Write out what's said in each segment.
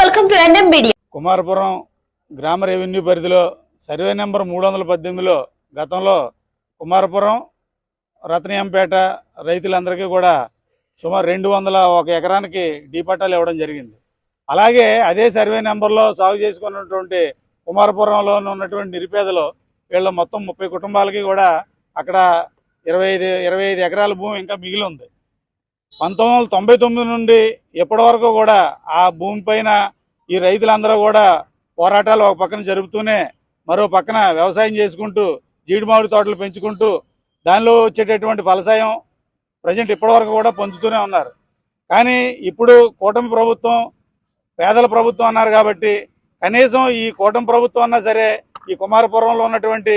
Welcome to NM media. Kumarapuram గ్రామ revenue పరిధిలో survey number మూడు వందల పద్దెనిమిదిలో గతంలో కుమారపురం రత్నయంపేట రైతులందరికీ కూడా సుమారు రెండు వందల ఒక ఎకరానికి డీ పట్టాలు ఇవ్వడం జరిగింది. అలాగే అదే సర్వే నెంబర్లో సాగు చేసుకున్నటువంటి కుమారపురంలో ఉన్నటువంటి నిరుపేదలు వీళ్ళ మొత్తం ముప్పై కుటుంబాలకి కూడా అక్కడ ఇరవై ఐదు ఇరవై ఐదు ఎకరాల భూమి ఇంకా మిగిలి ఉంది. పంతొమ్మిది వందల తొంభై తొమ్మిది నుండి ఇప్పటి వరకు కూడా ఆ భూమి పైన ఈ రైతులందరూ కూడా పోరాటాలు ఒక పక్కన జరుపుతూనే మరో పక్కన వ్యవసాయం చేసుకుంటూ జీడి మామిడి తోటలు పెంచుకుంటూ దానిలో వచ్చేటటువంటి ఫలసాయం ప్రజెంట్ ఇప్పటివరకు కూడా పొందుతూనే ఉన్నారు. కానీ ఇప్పుడు కూటమి ప్రభుత్వం పేదల ప్రభుత్వం అన్నారు కాబట్టి కనీసం ఈ కూటమి ప్రభుత్వం అన్నా సరే ఈ కుమారపురంలో ఉన్నటువంటి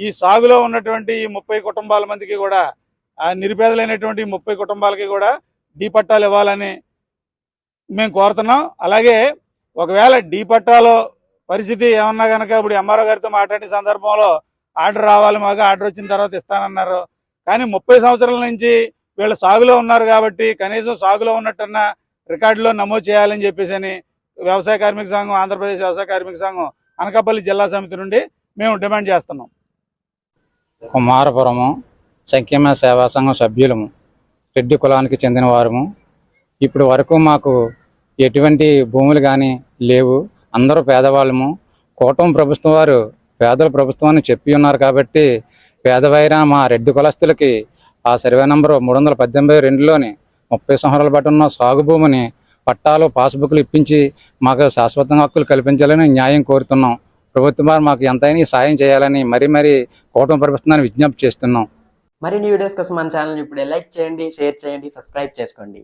ఈ సాగులో ఉన్నటువంటి ఈ ముప్పై కుటుంబాల మందికి కూడా నిరుపేదలైనటువంటి ముప్పై కుటుంబాలకి కూడా డీ పట్టాలు ఇవ్వాలని మేము కోరుతున్నాం. అలాగే ఒకవేళ డీ పట్టాలో పరిస్థితి ఏమన్నా కనుక ఇప్పుడు ఎంఆర్ఓ గారితో మాట్లాడిన సందర్భంలో ఆర్డర్ రావాలి మాకు ఆర్డర్ వచ్చిన తర్వాత ఇస్తానన్నారు. కానీ ముప్పై సంవత్సరాల నుంచి వీళ్ళు సాగులో ఉన్నారు కాబట్టి కనీసం సాగులో ఉన్నట్టున్న రికార్డులో నమోదు చేయాలని చెప్పేసి అని వ్యవసాయ కార్మిక సంఘం ఆంధ్రప్రదేశ్ వ్యవసాయ కార్మిక సంఘం అనకాపల్లి జిల్లా సమితి నుండి మేము డిమాండ్ చేస్తున్నాం. కుమారపురము సంక్షేమ సేవా సంఘం సభ్యులము రెడ్డి కులానికి చెందిన వారము. ఇప్పుడు వరకు మాకు ఎటువంటి భూములు కానీ లేవు. అందరూ పేదవాళ్ళము. కూటమి ప్రభుత్వం వారు పేదల ప్రభుత్వం అని చెప్పి ఉన్నారు కాబట్టి పేదవైన మా రెడ్డి కులస్తులకి ఆ సర్వే నంబరు మూడు వందల పద్దెనిమిది రెండులోని ముప్పై సంవత్సరాల పాటు ఉన్న సాగు భూమిని పట్టాలు పాస్బుక్లు ఇప్పించి మాకు శాశ్వతంగా హక్కులు కల్పించాలని న్యాయం కోరుతున్నాం. ప్రభుత్వం వారు మాకు ఎంతైనా సాయం చేయాలని మరీ మరీ కూటమి ప్రభుత్వాన్ని విజ్ఞప్తి చేస్తున్నాం. మరిన్ని వీడియోస్ కోసం మన ఛానల్ ఇప్పుడు లైక్ చేయండి షేర్ చేయండి సబ్స్క్రైబ్ చేసుకోండి.